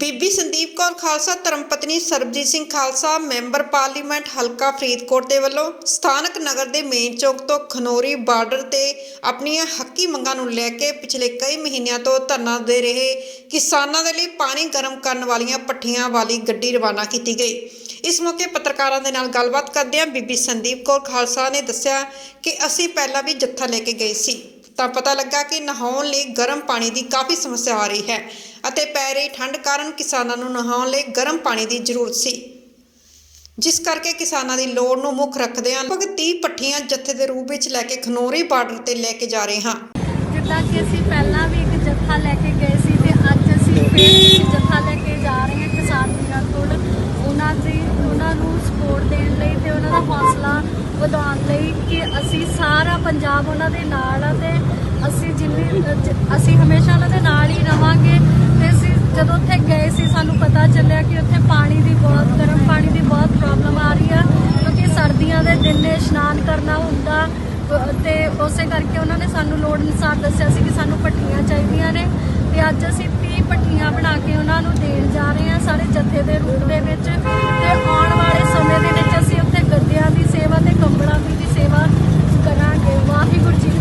ਬੀਬੀ ਸੰਦੀਪ ਕੌਰ ਖਾਲਸਾ ਧਰਮਪਤਨੀ Sarabjit Singh Khalsa, member parliament ਹਲਕਾ ਫਰੀਦਕੋਟ ਦੇ ਵੱਲੋਂ ਸਥਾਨਕ ਨਗਰ ਦੇ ਮੇਨ ਚੌਕ ਤੋਂ ਖਨੋਰੀ ਬਾਰਡਰ ਤੇ ਆਪਣੀਆਂ ਹੱਕੀ ਮੰਗਾਂ ਨੂੰ ਲੈ ਕੇ ਪਿਛਲੇ ਕਈ ਮਹੀਨਿਆਂ ਤੋਂ ਧਰਨਾ ਦੇ ਰਹੇ ਕਿਸਾਨਾਂ ਦੇ ਲਈ ਪਾਣੀ ਗਰਮ ਕਰਨ ਵਾਲੀਆਂ ਪੱਠੀਆਂ ਵਾਲੀ ਗੱਡੀ ਰਵਾਨਾ ਕੀਤੀ ਗਈ। ਇਸ ਮੌਕੇ ਪੱਤਰਕਾਰਾਂ ਦੇ ਨਾਲ ਗੱਲਬਾਤ ਕਰਦਿਆਂ ਬੀਬੀ ਸੰਦੀਪ ਕੌਰ ਖਾਲਸਾ ਨੇ ਦੱਸਿਆ ਕਿ ਅਸੀਂ ਪਹਿਲਾਂ ਵੀ ਜੱਥਾ ਲੈ ਕੇ ਗਏ ਸੀ। ਤਾਂ ਪਤਾ ਲੱਗਾ ਕਿ ਨਹਾਉਣ ਲਈ ਗਰਮ ਪਾਣੀ ਦੀ ਕਾਫੀ ਸਮੱਸਿਆ ਆ ਰਹੀ ਹੈ ਅਤੇ ਪੈ ਰਹੀ ਠੰਡ ਕਾਰਨ ਕਿਸਾਨਾਂ ਨੂੰ ਨਹਾਉਣ ਲਈ ਗਰਮ ਪਾਣੀ ਦੀ ਜ਼ਰੂਰਤ ਸੀ। ਜਿਸ ਕਰਕੇ ਕਿਸਾਨਾਂ ਦੀ ਲੋੜ ਨੂੰ ਮੁੱਖ ਰੱਖਦਿਆਂ ਲਗਭਗ 30 ਪੱਠੀਆਂ ਜੱਥੇ ਦੇ ਰੂਪ ਵਿੱਚ ਲੈ ਕੇ ਖਨੋਰੀ ਬਾਰਡਰ ਤੇ ਲੈ ਕੇ ਜਾ ਰਹੇ ਹਾਂ। ਜਿੱਦਾਂ ਕਿ ਅਸੀਂ ਪਹਿਲਾਂ ਵੀ ਇੱਕ ਜੱਥਾ ਲੈ ਕੇ ਗਏ ਸੀ ਤੇ ਅੱਜ ਅਸੀਂ ਫਿਰ ਜੱਥਾ ਲੈ ਕੇ ਜਾ ਰਹੇ ਹਾਂ ਕਿਸਾਨ ਵੀਰਾਂ ਕੋਲ ਉਹਨਾਂ ਨੂੰ ਸਪੋਰਟ ਦੇਣ ਲਈ ਤੇ ਉਹਨਾਂ ਦਾ ਹੌਸਲਾ ਵਧਾਉਣ ਲਈ ਕਿ ਅਸੀਂ ਸਾਰਾ ਪੰਜਾਬ ਉਹਨਾਂ ਦੇ ਨਾਲ ਆ ਤੇ ਅਸੀਂ ਜਿੰਨੀ, ਅਸੀਂ ਹਮੇਸ਼ਾ ਉਹਨਾਂ ਦੇ ਨਾਲ ਹੀ ਰਵਾਂਗੇ। ਤੇ ਅਸੀਂ ਜਦੋਂ ਉੱਥੇ ਗਏ ਸੀ, ਸਾਨੂੰ ਪਤਾ ਚੱਲਿਆ ਕਿ ਉੱਥੇ ਪਾਣੀ ਦੀ ਬਹੁਤ, ਗਰਮ ਪਾਣੀ ਦੀ ਬਹੁਤ ਪ੍ਰੋਬਲਮ ਆ ਰਹੀ ਆ, ਕਿਉਂਕਿ ਸਰਦੀਆਂ ਦੇ ਦਿਨ ਨੇ ਇਸ਼ਨਾਨ ਕਰਨਾ ਹੁੰਦਾ। ਅਹ ਤੇ ਉਸੇ ਕਰਕੇ ਉਹਨਾਂ ਨੇ ਸਾਨੂੰ ਲੋੜ ਅਨੁਸਾਰ ਦੱਸਿਆ ਸੀ ਕਿ ਸਾਨੂੰ ਪੱਟੀਆਂ ਚਾਹੀਦੀਆਂ ਨੇ। ਤੇ ਅੱਜ ਅਸੀਂ 30 ਪੱਟੀਆਂ ਬਣਾ ਕੇ ਉਹਨਾਂ ਨੂੰ ਦੇਣ ਜਾ ਰਹੇ ਹਾਂ ਸਾਰੇ ਜੱਥੇ ਦੇ ਰੂਪ ਦੇ ਵਿੱਚ ਤੇ ਆਉਣ ਵਾਲੇ ਸਮੇਂ ਦੇ ਵਿੱਚ ਅਸੀਂ ਉੱਥੇ ਗੱਦਿਆਂ ਦੀ ਸੇਵਾ ਤੇ ਕੰਬਲਾਂ ਦੀ ਵੀ ਸੇਵਾ ਕਰਾਂਗੇ ਵਾਹਿਗੁਰੂ ਜੀ